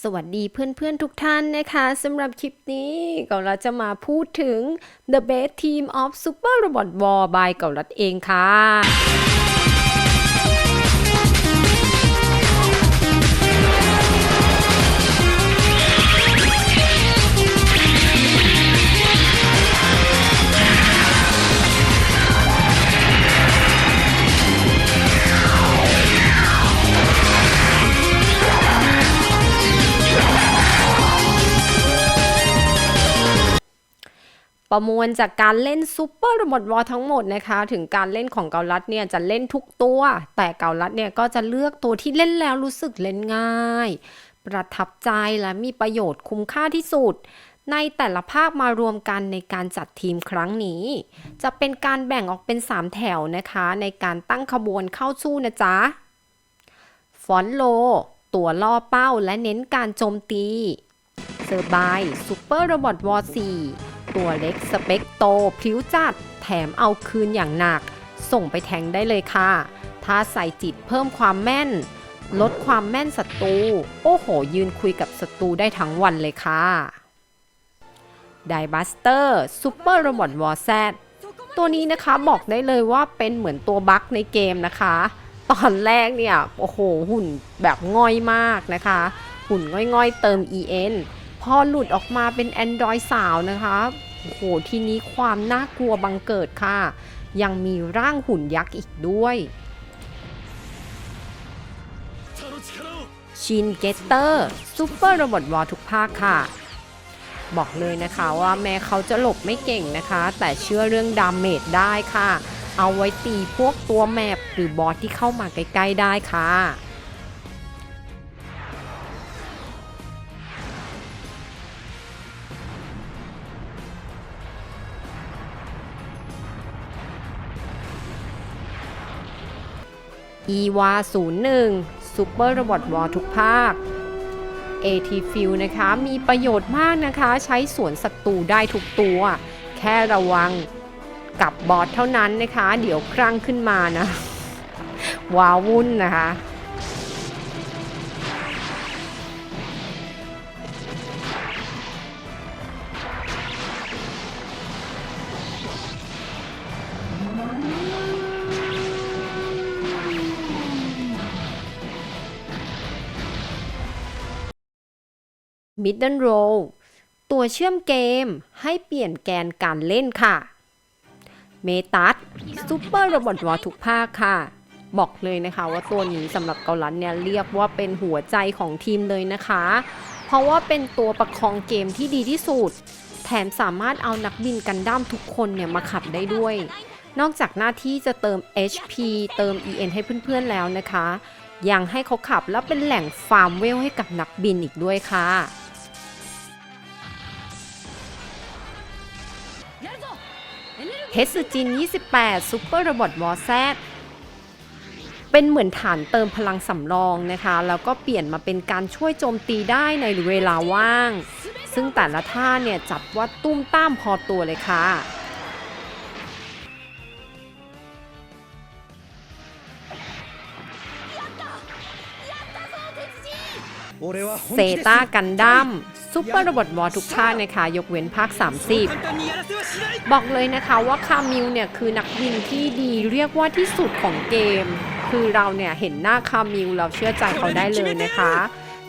สวัสดีเพื่อนๆทุกท่านนะคะสำหรับคลิปนี้ก็เราจะมาพูดถึง The Best Team of Super Robot War by เกาลัดเองค่ะ ประมวลจากการเล่นซูเปอร์ o บอทวอลทั้งหมดนะคะ ถึงการเล่นของเกาลัดเนี่ยจะเล่นทุกตัว แต่เกาลัดเนี่ยก็จะเลือกตัวที่เล่นแล้วรู้สึกเล่นง่าย ประทับใจและมีประโยชน์คุ้มค่าที่สุด ในแต่ละภาคมารวมกันในการจัดทีมครั้งนี้ จะเป็นการแบ่งออกเป็น 3 แถวนะคะ ในการตั้งขบวนเข้าสู้นะจ๊ะฟอนโล ตัวล่อเป้าและเน้นการโจมตีเซอร์บายซูเปอร์โรบอทวอร์4 ตัวเล็กสเปกโตพลิ้วจัด แถมเอาคืนอย่างหนัก ส่งไปแทงได้เลยค่ะ ถ้าใส่จิตเพิ่มความแม่น ลดความแม่นศัตรูโอ้โห ยืนคุยกับศัตรูได้ทั้งวันเลยค่ะไดบัสเตอร์ซูเปอร์โรบอทวอร์แซตัวนี้นะคะบอกได้เลยว่าเป็นเหมือนตัวบั๊กในเกมนะคะ ตอนแรกเนี่ย โอ้โห หุ่นแบบง่อยมากนะคะ หุ่นง่อยๆ เติม EN พอหลุดออกมาเป็น Android สาวนะคะโอ้โหทีนี้ความน่ากลัวบังเกิดค่ะ ยังมีร่างหุ่นยักษ์อีกด้วยชินเกตเตอร์ซูเปอร์โรบอทวอลทุกภาคค่ะ บอกเลยนะคะว่าแม้เขาจะหลบไม่เก่งนะคะ แต่เชื่อเรื่องดาเมจได้ค่ะ เอาไว้ตีพวกตัวแมปหรือบอสที่เข้ามาใกล้ ๆ ได้ค่ะ e w a 01 Super Robot War ทุกภาค AT f i e l นะคะ มีประโยชน์มากนะคะ ใช้สวนศัตรูได้ทุกตัว แค่ระวังกับบอสเท่านั้นนะคะ เดี๋ยวครั่งขึ้นมานะ ว้าวุ่นนะคะ Middle Roll ตัวเชื่อมเกมให้เปลี่ยนแกนการเล่นค่ะ เมตัสซูเปอร์โรบอทวอทุกภาคค่ะ บอกเลยนะคะว่าตัวนี้สำหรับเกาลันเนี่ยเรียกว่าเป็นหัวใจของทีมเลยนะคะ เพราะว่าเป็นตัวประคองเกมที่ดีที่สุด แถมสามารถเอานักบินกันด้ามทุกคนเนี่ยมาขับได้ด้วยนอกจากหน้าที่จะเติม HP เติม EN ให้เพื่อนๆแล้วนะคะ ยังให้เขาขับและเป็นแหล่งฟาร์มเวลให้กับนักบินอีกด้วยค่ะ เฮสจิน 28 ซูเปอร์โรบอทวอแซเป็นเหมือนฐานเติมพลังสำรองนะคะ แล้วก็เปลี่ยนมาเป็นการช่วยโจมตีได้ในเวลาว่าง ซึ่งแต่ละท่าเนี่ยจับว่าตุ้มต้ามพอตัวเลยค่ะ เซตากันดัมซุปเปอร์โรบอทวอทุกภาคนะคะยกเว้นภาค 30 บอกเลยนะคะว่าคามิวเนี่ยคือนักบินที่ดีเรียกว่าที่สุดของเกม คือเราเนี่ยเห็นหน้าคามิวเราเชื่อใจเขาได้เลยนะคะ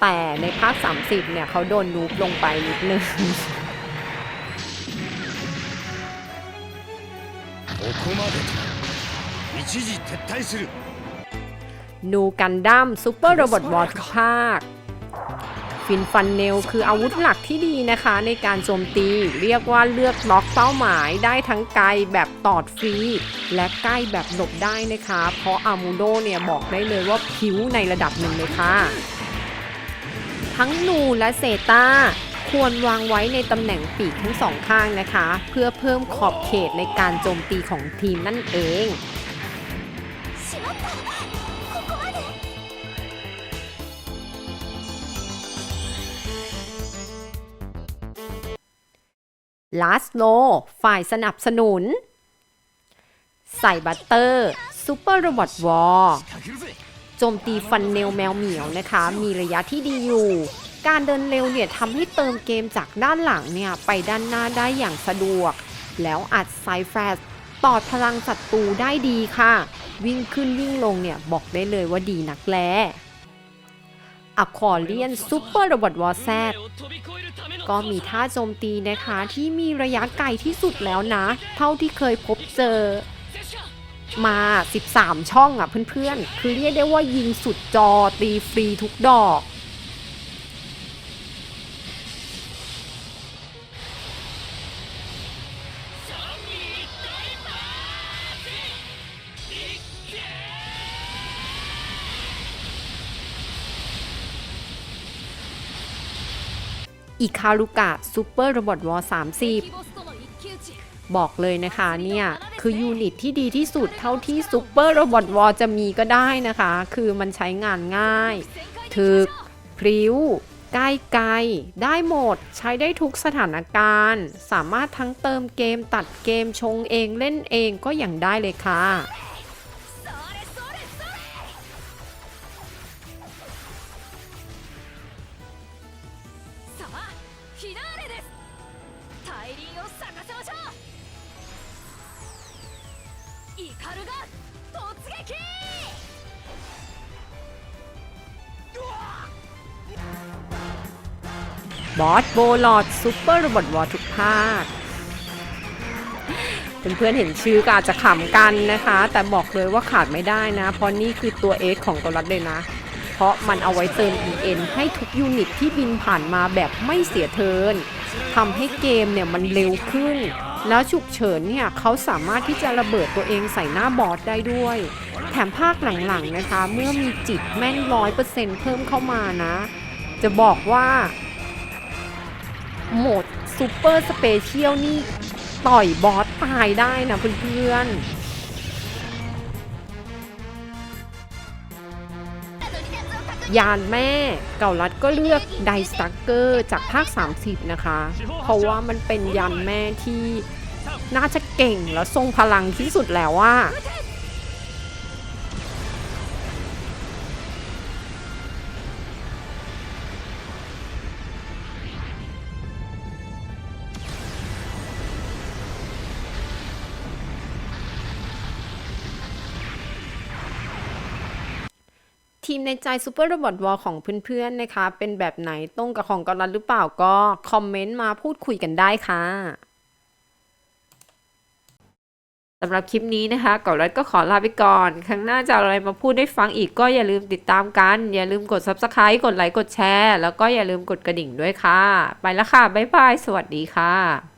แต่ในภาค 30 เนี่ยเขาโดนนูบลงไปนิดนึงนูกันดัมซุปเปอร์โรบอทวอทุกภาค ฟินฟันเนลคืออาวุธหลักที่ดีนะคะในการโจมตี เรียกว่าเลือกล็อกเป้าหมายได้ทั้งไกลแบบตอดฟรี และใกล้แบบหลบได้นะคะ เพราะอามูโดเนี่ยบอกได้เลยว่าผิวในระดับหนึ่งเลยค่ะ ทั้งนูและเซตาควรวางไว้ในตำแหน่งปีกทั้งสองข้างนะคะ เพื่อเพิ่มขอบเขตในการโจมตีของทีมนั่นเอง ลาสโล ฝ่ายสนับสนุน ใส่บัตเตอร์ซูเปอร์โรบอทวอลโจมตีฟันเนลแมวเหมียวนะคะ มีระยะที่ดีอยู่ การเดินเร็วเนี่ยทำให้เติมเกมจากด้านหลังเนี่ย ไปด้านหน้าได้อย่างสะดวก แล้วอัดไซแฟสต่อพลังศัตรูได้ดีค่ะ วิ่งขึ้นวิ่งลงเนี่ย บอกได้เลยว่าดีนักแล้ อะคอเลียนซูเปอร์โรบอทวอแซดก็มีท่าโจมตีนะคะที่มีระยะไกลที่สุดแล้วนะ เท่าที่เคยพบเจอมา 13 ช่องอะเพื่อนๆ คือเรียกได้ว่ายิงสุดจอตีฟรีทุกดอก อิคารุกะซูเปอร์โรบอทวอร์30 บอกเลยนะคะเนี่ย คือยูนิตที่ดีที่สุดเท่าที่ซูเปอร์โรบอทวอร์จะมีก็ได้นะคะ คือมันใช้งานง่าย ถึก พริ้วใกล้ไกล ได้หมด ใช้ได้ทุกสถานการณ์ สามารถทั้งเติมเกมตัดเกมชงเองเล่นเองก็อย่างได้เลยค่ะ ルが突撃 บอสโบลอดซูเปอร์โรบอทวอลทุกภาค เพื่อนๆเห็นชื่อก็อาจจะขำกันนะคะ แต่บอกเลยว่าขาดไม่ได้นะ เพราะนี่คือตัวเอสของตัวรัดเลยนะ เพราะมันเอาไว้เติม EN ให้ทุกยูนิตที่บินผ่านมาแบบไม่เสียเทิร์นทำให้เกมเนี่ยมันเร็วขึ้น แล้วฉุกเฉินเนี่ยเขาสามารถที่จะระเบิดตัวเองใส่หน้าบอสได้ด้วย แถมภาคหลังๆนะคะ เมื่อมีจิตแม่นร้อยเปอร์เซ็นต์เพิ่มเข้ามานะ จะบอกว่าโหมดซูเปอร์สเปเชียลนี่ต่อยบอสตายได้นะเพื่อนๆ ยานแม่เก่ารัดก็เลือกไดสตักเกอร์จากภาค 30 นะคะ เพราะว่ามันเป็นยานแม่ที่น่าจะเก่งและทรงพลังที่สุดแล้วว่า ทีมในใจซูเปอร์โรบอทวอลของเพื่อนๆนะคะ เป็นแบบไหนตรงกับของกอลันหรือเปล่าก็คอมเมนต์มาพูดคุยกันได้ค่ะสำหรับคลิปนี้นะคะกอนรัดก็ขอลาไปก่อน ครั้งหน้าจะอาอะไรมาพูดได้ฟังอีกก็อย่าลืมติดตามกัน อย่าลืมกด Subscribe กดไลค์กดแชร์ แล้วก็อย่าลืมกดกระดิ่งด้วยค่ะ ไปแล้วค่ะ บ๊ายบาย สวัสดีค่ะ